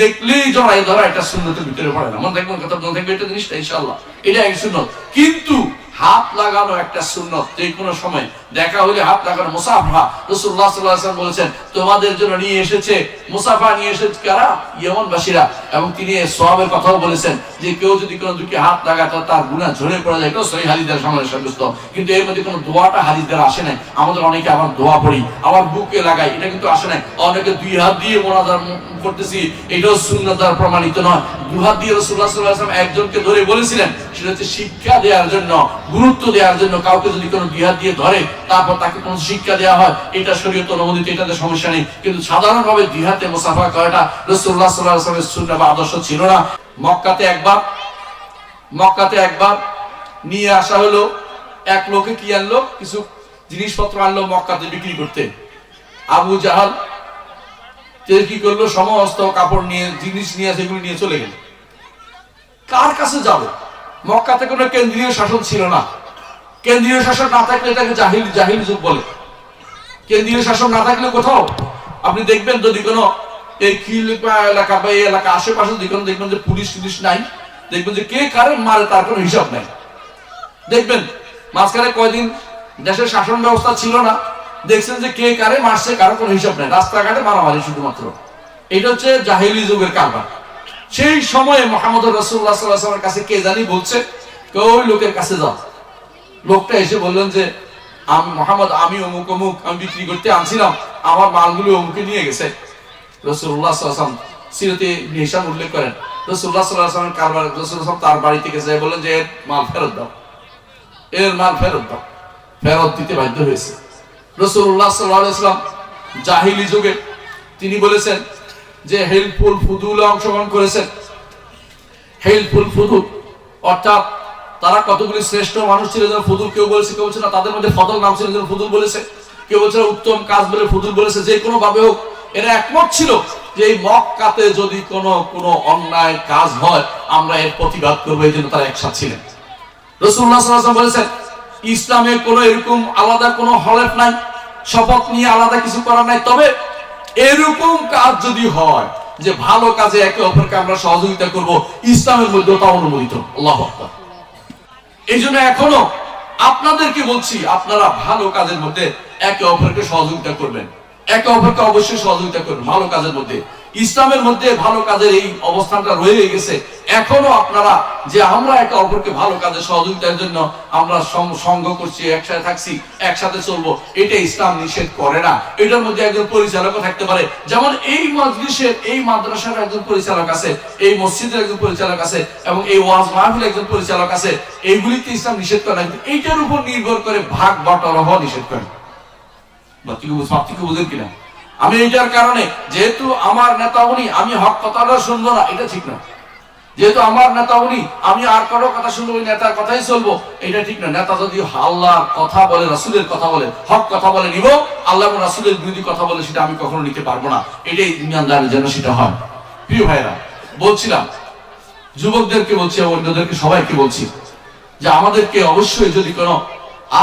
দেখলেই জড়াই ধরা এটা সুন্নতের ভিতরে পড়ে না। মনে থাকবেন কথা, মনে থাকবে এটা জিনিসটা ইনশাল্লাহ এটা এক সুন্নত। কিন্তু হাত লাগানো একটা সুন্নত, যে কোনো সময় দেখা হলে হাত লাগানো মুসাফা রসুল্লাহ সাল্লাহ বলেছেন, তোমাদের জন্য নিয়ে এসেছে মুসাফা নিয়ে এসেছে কারা? ইয়মনবাসীরা। এবং তিনি সোয়াবের কথাও বলেছেন যে, কেউ যদি কোনো দুটি হাত লাগায়, তাহলে তার গুণা ঝরে পড়ে যায়। এটাও সহি হাদিদের সামনে সাব্যস্ত। কিন্তু এর মধ্যে কোনো দোয়াটা হাদিদের আসে নাই। আমাদের অনেকে আবার দোয়া পড়ি, আবার বুকে লাগাই, এটা কিন্তু আসে নাই। অনেকে দুই হাত দিয়ে মোনাজার করতেছি, এটাও সুন্নত দ্বারা প্রমাণিত নয়। হাত দিয়ে রসুল্লাহ সাল্লাহ একজনকে ধরে বলেছিলেন, সেটা হচ্ছে শিক্ষা দেওয়ার জন্য, গুরুত্ব দেওয়ার জন্য কাউকে যদি কোনো হাত দিয়ে ধরে, তারপর তাকে কোনো শিক্ষা দেওয়া হয়, এটা শরীয়ত অনুমোদিত, এটাতে সমস্যা নেই। কিন্তু সাধারণভাবে দুই হাতে মুসাফা করাটা রসুল্লাহ সাল্লাহ আসলামের শূন্য বা আদর্শ ছিল না। মক্কাতে একবার মক্কাতে একবার নিয়ে আসা হলো, এক লোকে কি আনলো? কিছু জিনিসপত্র আনলো মক্কাতে বিক্রি করতে। আবু জাহাল কি করল, সমস্ত কাপড় নিয়ে, জিনিস নিয়ে, সেগুলো নিয়ে চলে গেল। কার কাছে যাবে? মক্কাতে কোনো কেন্দ্রীয় শাসন ছিল না। কেন্দ্রীয় শাসন না থাকলে এটাকে জাহিল জাহিল যুগ বলে। কেন্দ্রীয় শাসন না থাকলে কোথাও? আপনি দেখবেন যদি কোনো এই খিল এলাকা বা এই এলাকা আশেপাশে যদি কোনো দেখবেন যে পুলিশ টুলিশ নাই, দেখবেন যে কে কারে মারে তার কোনো হিসাব নাই। দেখবেন, মাঝখানে কয়দিন দেশের শাসন ব্যবস্থা ছিল না দেখছেন যে কে কারে, মারছে, কারও কোনো হিসাব নাই। রাস্তাঘাটে মারামারি শুধুমাত্র। এটা হচ্ছে জাহিলি যুগের কারবার। সেই সময়ে মোহাম্মদ রসুল্লাহ সাল্লাহামের কাছে কে জানি বলছে কেউ ওই লোকের কাছে যাও? লোকটা এসে বললেন যে, আমি মোহাম্মদ, আমি অমুক অমুক, আমি বিক্রি করতে আনছিলাম, আমার মালগুলো অমুকে নিয়ে গেছে। রসুল্লাহ সাল্লাম সিরতে হিসাব উল্লেখ করেন। রসুল্লাহ সাল্লাহামের কারবার রসুল্লাহ তার বাড়ি থেকে যায় বললেন যে, এর মাল ফেরত দাও। এর মাল ফেরত দাও। ফেরত দিতে বাধ্য হয়েছে। রসুল্লাহ সাল্লাহাম জাহিলি যুগে তিনি বলেছেন যে হেল্পফুল ফুদুলে অংশগ্রহণ করেছেন। হেল্পফুল ফুদুল, অর্থাৎ তারা কতগুলি শ্রেষ্ঠ মানুষ ছিল যেন ফুদুল কেউ বলেছে, কেউ বলছে না, তাদের মধ্যে ফদল নাম ছিল যেন ফুদুল বলেছে, কেউ বলছে উত্তম কাজ বলে ফুদুল বলেছে, যে কোনো ভাবে হোক, এরা একমত ছিল যে এই মক্কাতে যদি কোনো কোনো অন্যায় কাজ হয়, আমরা এর প্রতিবাদ করব, এই জন্য তারা একসাথে ছিলেন। রসুল্লাহ বলেছেন ইসলামের কোনো এরকম আলাদা কোনো হলেফ নাই, শপথ নিয়ে আলাদা কিছু করার নাই। তবে এরকম কাজ যদি হয়, যে ভালো কাজে একে অপরকে আমরা সহযোগিতা করব, ইসলামের মধ্যে তা অনুমোদিত। আল্লাহ এই জন্য এখনও আপনাদেরকে বলছি, আপনারা ভালো কাজের মধ্যে একে অপরকে সহযোগিতা করবেন। একে অপরকে অবশ্যই সহযোগিতা করবেন, ভালো কাজের মধ্যে। ইসলামের মধ্যে ভালো কাজের এই অবস্থানটা রয়ে গেছে। এখনও আপনারা যে আমরা একে অপরকে ভালো কাজে সহযোগিতার জন্য আমরা সঙ্গ করছি, একসাথে থাকছি, একসাথে চলবো, এটা ইসলাম নিষেধ করে না। এটার মধ্যে একজন পরিচালকও থাকতে পারে। যেমন এই মজলিসের, এই মাদ্রাসার একজন পরিচালক আছে, এই মসজিদের একজন পরিচালক আছে, এবং এই ওয়াজ মাহফিল একজন পরিচালক আছে। এইগুলিতে ইসলাম নিষেধ করে না এইটার উপর নির্ভর করে ভাগ বটরা হওয়া নিষেধ করে। বাচ্চাকে বুঝ- বাচ্চাকে বুঝেন কিনা? আমি এইটার কারণে, যেহেতু আমার নেতা উনি আমি হক কথাটা শুনব না, এটা ঠিক না। যেহেতু আমার নেতা উনি আমি আর কারও কথা শুনব, ওই নেতার কথাই চলবো, এটা ঠিক না। নেতা যদি আল্লাহর কথা বলে, রাসুলের কথা বলে, হক কথা বলে নিব, আল্লাহ রাসুলের বিরোধী কথা বলে, সেটা আমি কখনো নিতে পারব না। এটাই ইমানদারের যেন সেটা হয়। প্রিয় ভাইরা, বলছিলাম, যুবকদেরকে বলছি, অন্যদেরকে সবাইকে বলছি, যে আমাদেরকে অবশ্যই যদি কোনো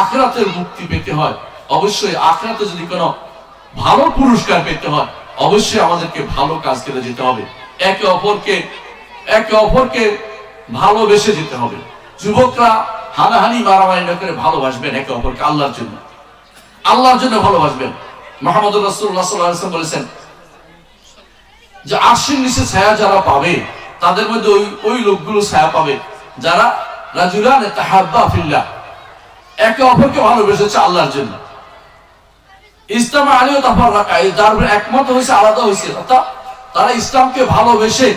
আখরাতের মুক্তি পেতে হয়, অবশ্যই আখরাতে যদি কোনো ভালো পুরস্কার পেতে হয়, অবশ্যই আমাদেরকে ভালো কাজ করে যেতে হবে। একে অপরকে একে অপরকে ভালোবেসে যেতে হবে। যুবকরা হানাহানি মারামারি না করে ভালোবাসবেন একে অপরকে আল্লাহর জন্য। আল্লাহর জন্য ভালোবাসবেন। মোহাম্মদ সাল্লাল্লাহু বলেছেন যে আশ্বিন নিচে ছায়া যারা পাবে, তাদের মধ্যে ওই ওই লোকগুলো ছায়া পাবে যারা, রাজুলান তাহাব্বা ফিল্লাহ, একে অপরকে ভালোবেসেছে আল্লাহর জন্য। ইসলাম আলীও তাফার রাখা এই যার একমত হয়েছে আলাদা হয়েছে অর্থাৎ তারা ইসলামকে ভালোবেসে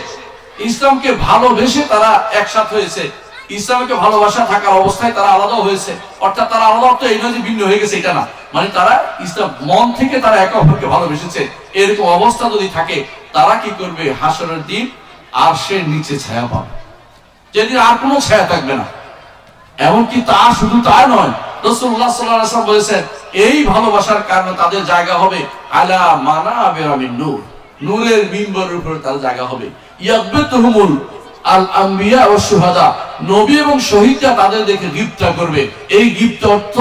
ইসলামকে ভালোবেসে তারা একসাথ হয়েছে। ইসলামকে ভালোবাসা থাকার অবস্থায় তারা আলাদা হয়েছে। অর্থাৎ তারা আলাদা অর্থ এই নয় যে ভিন্ন হয়ে গেছে, এটা না। মানে তারা ইসলাম, মন থেকে তারা একে অপরকে ভালোবেসেছে। এরকম অবস্থা যদি থাকে, তারা কি করবে? হাসরের দিন আর সে নিচে ছায়া পাবে। যেদিন আর কোনো ছায়া থাকবে না। এমনকি তা শুধু তা নয় রসুল্লাহ সাল্লাম বলেছেন এই ভালোবাসার কারণে তাদের জায়গা হবে আলা মানা বেরামিন নূর। নূরের বিম্বরের উপরে তার জায়গা হবে। ইয়াকবেতুহুমুল আল আম্বিয়া ও সুহাদা নবী এবং শহীদরা তাদের দেখে গিফটটা করবে। এই গিফট অর্থ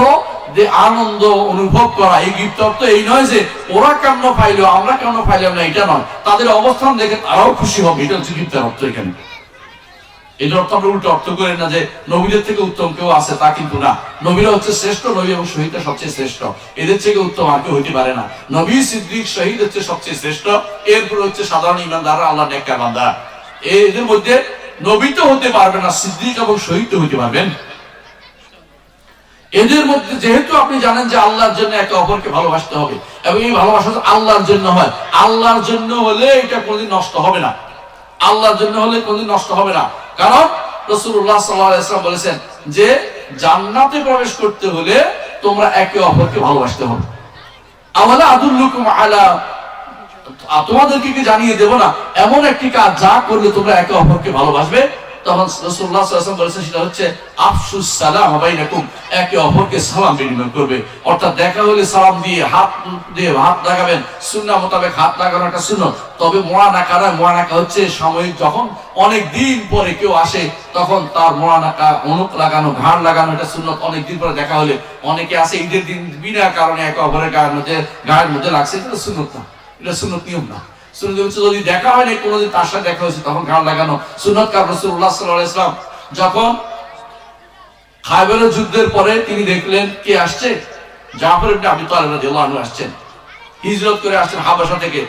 যে আনন্দ অনুভব করা। এই গিফট অর্থ এই নয় যে ওরা কেমন পাইলো, আমরা কেমন পাইলাম না, এটা নয়। তাদের অবস্থান দেখে তারাও খুশি হবে। এটা হচ্ছে গিফটের অর্থ এখানে। অর্থ আমরা উল্টো অর্থ করি না যে নবীদের থেকে উত্তম কেউ আছে তা কিন্তু না। নবীরা হচ্ছে শ্রেষ্ঠ, নবী এবং সবচেয়ে শ্রেষ্ঠ। এদের থেকে উত্তম আর কেউ হইতে পারে না। নবী সিদ্দিক, শহীদ হচ্ছে সবচেয়ে শ্রেষ্ঠ। এরপর হচ্ছে সাধারণ আল্লাহ বান্দা। এদের মধ্যে নবী তো হতে পারবে না, সিদ্দিক এবং শহীদ তো হতে পারবেন। এদের মধ্যে যেহেতু আপনি জানেন যে আল্লাহর জন্য একে অপরকে ভালোবাসতে হবে, এবং এই ভালোবাসা আল্লাহর জন্য হয়। আল্লাহর জন্য হলে এটা কোনোদিন নষ্ট হবে না। আল্লাহর জন্য হলে কোনোদিন নষ্ট হবে না। কারণ রসুল্লাহ বলেছেন যে জান্নাতে প্রবেশ করতে হলে তোমরা একে অপরকে ভালোবাসতে হবে। আমালা আদুল্লুকুম আলা তোমাদেরকে কি জানিয়ে দেব না, এমন একটি কাজ যা করলে তোমরা একে অপরকে ভালোবাসবে? তখন রাসূলুল্লাহ সাল্লাল্লাহু বলেছেন, সেটা হচ্ছে, আফসুস সালাম বাইনাকুম একে অপরকে সালাম বিনিময় করবে। অর্থাৎ দেখা হলে সালাম দিয়ে হাত দিয়ে হাত লাগাবেন, সুন্নাহ মোতাবেক হাত লাগানো একটা সুন্নত তবে মোড়া নাকা নয় মোড়া নাকা হচ্ছে সাময়িক যখন অনেক দিন পরে কেউ আসে, তখন তার মোড়া নাকা অনুক লাগানো, ঘাড় লাগানো এটা সুন্নত অনেক দিন পরে দেখা হলে। অনেকে আসে ঈদের দিন বিনা কারণে একে অপরের গায়ের মধ্যে গায়ের মধ্যে লাগছে, এটা সুন্নত এটা সুন্নত নিয়ম না। যদি দেখা হয় না কোনোদিন তার সাথে দেখা হয়েছে, তখন লাগানো? ইসলাম যখন যুদ্ধের পরে তিনি দেখলেন, কে আসছে? আসছেন। হিজরত করে আসছেন হাবাসা থেকে।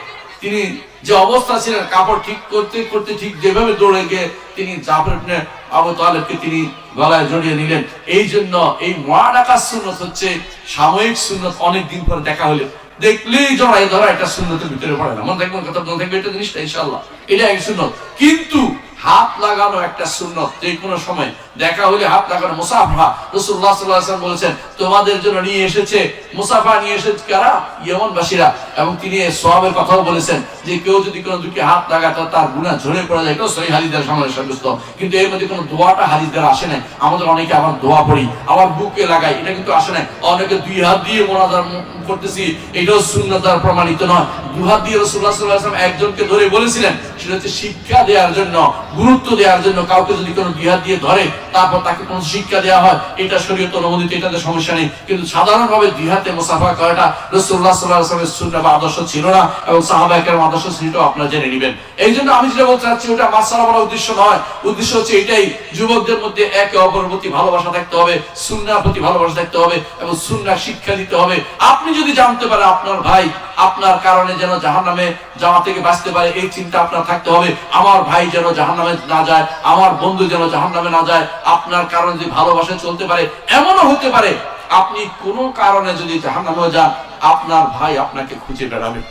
তিনি যে অবস্থা ছিলেন, কাপড় ঠিক করতে করতে ঠিক যেভাবে দৌড়ে গিয়ে তিনি জাফর ইবনে আবু তালেবকে তিনি গলায় জড়িয়ে নিলেন। এই জন্য এই মহানাকাশ সুন্নত হচ্ছে সাময়িক সুন্নত অনেক দিন পরে দেখা হলে দেখলেই জড়াই ধরা, এটা সুন্নতের ভিতরে পড়ে না। মনে থাকবে কথা মনে থাকবে, এটা জিনিসটা ইনশাল্লাহ এটা এক সুন্নত। কিন্তু হাত লাগানো একটা সুন্নত, যে কোনো সময়। দেখা হলে হাত লাগানো মুসাফা রসুল্লাহ সাল্লাহ বলেছেন, তোমাদের জন্য নিয়ে এসেছে মুসাফা নিয়ে এসেছে কারা? ইয়মনবাসীরা। এবং তিনি সোয়াবের কথাও বলেছেন যে, কেউ যদি কোনো দুটি হাত লাগাতো তার গুণা ঝরে পড়ে যায়। এটাও সহি হাদিদের সামনে সাব্যস্ত। কিন্তু এর মধ্যে কোনো দোয়াটা হাদিসদের আসে নাই। আমাদের অনেকে আবার দোয়া পড়ি, আবার বুকে লাগাই, এটা কিন্তু আসে নাই। অনেকে দুই হাত দিয়ে মোনাজার করতেছি, এটাও সুন্নতার প্রমাণিত নয়। দু হাত দিয়ে রসুল্লাহ সাল্লাহ একজনকে ধরে বলেছিলেন, সেটা হচ্ছে শিক্ষা দেওয়ার জন্য। গুরুত্ব দেওয়ার জন্য কাউকে যদি কোনো হাত দিয়ে ধরে, তারপর তাকে কোনো শিক্ষা দেওয়া হয়, এটা শরীয়ত অনুমোদিত, এটাতে সমস্যা নেই। কিন্তু সাধারণভাবে দুই মুসাফা করাটা রসুল্লাহ সাল্লাহ আসলামের সুন্না বা আদর্শ ছিল না এবং সাহাবাহিকের আদর্শ সেটাও আপনারা জেনে নেবেন। এই জন্য আমি যেটা বলতে চাচ্ছি, ওটা মাসালা বলার উদ্দেশ্য নয়। উদ্দেশ্য হচ্ছে এটাই, যুবকদের মধ্যে একে অপরের প্রতি ভালোবাসা থাকতে হবে সুন্নার প্রতি ভালোবাসা থাকতে হবে এবং সুন্নার শিক্ষা দিতে হবে। আপনি যদি জানতে পারেন আপনার ভাই আপনার কারণে যেন জাহান নামে যাওয়া থেকে বাঁচতে পারে, এই চিন্তা আপনার থাকতে হবে। আমার ভাই যেন জাহান নামে না যায়, আমার বন্ধু যেন জাহান নামে না যায়, আপনার কারণে যদি ভালোবাসা চলতে পারে, এমনও হতে পারে। আপনি কোনো কারণে যদি জাহান নামেও যান, আপনার ভাই আপনাকে খুঁজে বেড়াবে।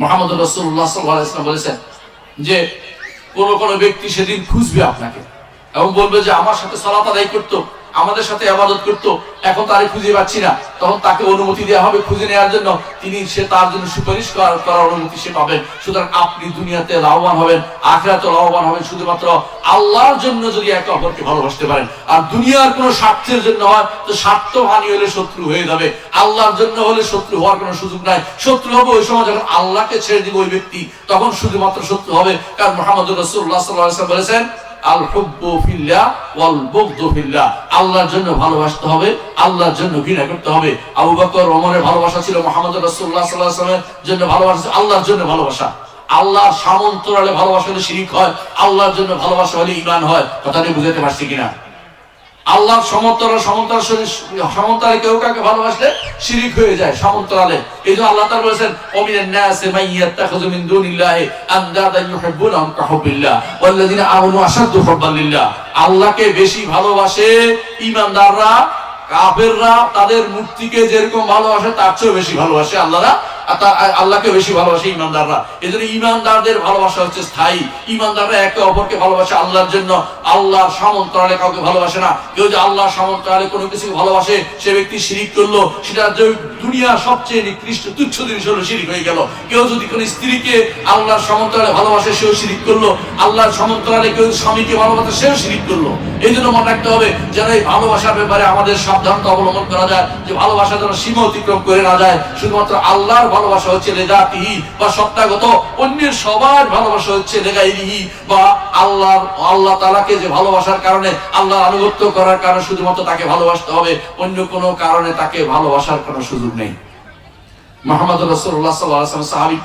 মোহাম্মদ রসুল্লাহ সাল্লাহ বলেছেন যে, কোন কোন ব্যক্তি সেদিন খুঁজবে আপনাকে এবং বলবে যে, আমার সাথে সালাত আদায় করতো। আমাদের সাথে আবাদত করতো, এখন তারে খুঁজে পাচ্ছি না। তখন তাকে অনুমতি দেওয়া হবে খুঁজে নেওয়ার জন্য। তিনি সে তার জন্য সুপারিশ করার অনুমতি সে পাবেন। সুতরাং আপনি দুনিয়াতে লাভবান হবেন, আখেরাতে লাভবান হবেন। শুধুমাত্র আল্লাহর জন্য যদি একে অপরকে ভালোবাসতে পারেন। আর দুনিয়ার কোনো স্বার্থের জন্য হয়, তো স্বার্থ হানি হলে শত্রু হয়ে যাবে। আল্লাহর জন্য হলে শত্রু হওয়ার কোনো সুযোগ নাই। শত্রু হবে ওই সময় যখন আল্লাহকে ছেড়ে দিবে ওই ব্যক্তি, তখন শুধুমাত্র শত্রু হবে। কারণ মোহাম্মদ রসুল্লাহ সাল্লাহ বলেছেন আল হুব্বু ফিল্লাহ ওয়াল বুগদু ফিল্লাহ। আল্লাহর জন্য ভালোবাসতে হবে, আল্লাহর জন্য ঘৃণা করতে হবে। আবু বকর ওমরের ভালোবাসা ছিল মুহাম্মদ রাসূলুল্লাহ সাল্লাল্লাহু আলাইহি ওয়াসাল্লামের জন্য ভালোবাসা, আল্লাহর জন্য ভালোবাসা। আল্লাহর সামন্তরালে ভালোবাসা হলে শিরিক হয়, আল্লাহর জন্য ভালোবাসা হলে ঈমান হয়। কথাটি বুঝাতে পারছি কিনা? আল্লাহর সমন্তরাল, সমান্তরাল সমান্তরালে কেউ কাকে ভালোবাসলে শিরিক হয়ে যায় সমান্তরালে। এই জন্য আল্লাহ তাআলা বলেছেন ওমিনান নাসি মান ইয়াত্তাখিযু মিন দুনিল্লাহি আনদাদান ইউহিব্বুনাহুম কাহুবিল্লাহ ওয়াল্লাযিনা আমানু আশাদ্দু হুব্বান লিল্লাহ। আল্লাহকে বেশি ভালোবাসে ঈমানদাররা, কাফেররা, তাদের মূর্তিকে যেরকম ভালোবাসে, তার চেয়েও বেশি ভালোবাসে আল্লাহরা আর তা- আল্লাহকে বেশি ভালোবাসে ইমানদাররা। ইমানদারদের ভালোবাসা হচ্ছে স্থায়ী। ইমানদাররা একে অপরকে ভালোবাসে আল্লাহর জন্য। কাউকে ভালোবাসে না। কেউ যে কোনো কিছু ভালোবাসে, সে ব্যক্তি শিরিক করল। সেটা যে দুনিয়ার সবচেয়ে নিকৃষ্ট, তুচ্ছ জিনিস হলো শিরিক হয়ে গেল। কেউ যদি কোনো স্ত্রীকে আল্লাহর সমান্তরালে ভালোবাসে, সেও শিরিক করল। আল্লাহর সমান্তরালে কেউ স্বামীকে ভালোবাসে, সেও শিরিক করল। এই জন্য মনে রাখতে হবে, যেন এই ভালোবাসার ব্যাপারে আমাদের সাবধানতা অবলম্বন করা যায়। যে ভালোবাসা যেন সীমা অতিক্রম করে না যায়। শুধুমাত্র আল্লাহর ভালোবাসা হচ্ছে লেজাতিহি বা সত্তাগত, অন্যের সবার ভালোবাসা হচ্ছে লেগাইরিহি বা আল্লাহর, আল্লাহ তালাকে যে ভালোবাসার কারণে আল্লাহ আনুগত্য করার কারণে শুধুমাত্র তাকে ভালোবাসতে হবে, অন্য কোনো কারণে তাকে ভালোবাসার কোনো সুযোগ নেই। মোহাম্মদ রসুল্লাহ সাল্লাহ সাহাবি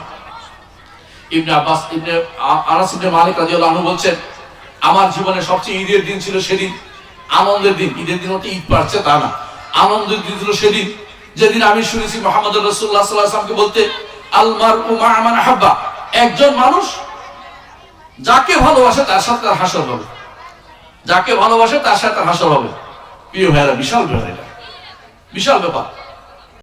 ইবনে আব্বাস, ইবনে আনাস ইবনে মালিক আনহু বলছেন, আমার জীবনে সবচেয়ে ঈদের দিন ছিল সেদিন, আনন্দের দিন। ঈদের দিন ঈদ পারছে তা না। আনন্দের দিন ছিল সেদিন যেদিন আমি শুনেছি মোহাম্মদ রসুল্লাহ সাল্লাহামকে বলতে আলমার উমা আমান হাব্বা একজন মানুষ যাকে ভালোবাসে তার সাথে তার হাসল হবে। যাকে ভালোবাসে তার সাথে তার হাসল হবে। প্রিয় ভাইয়েরা, বিশাল ব্যাপার এটা। বিশাল ব্যাপার।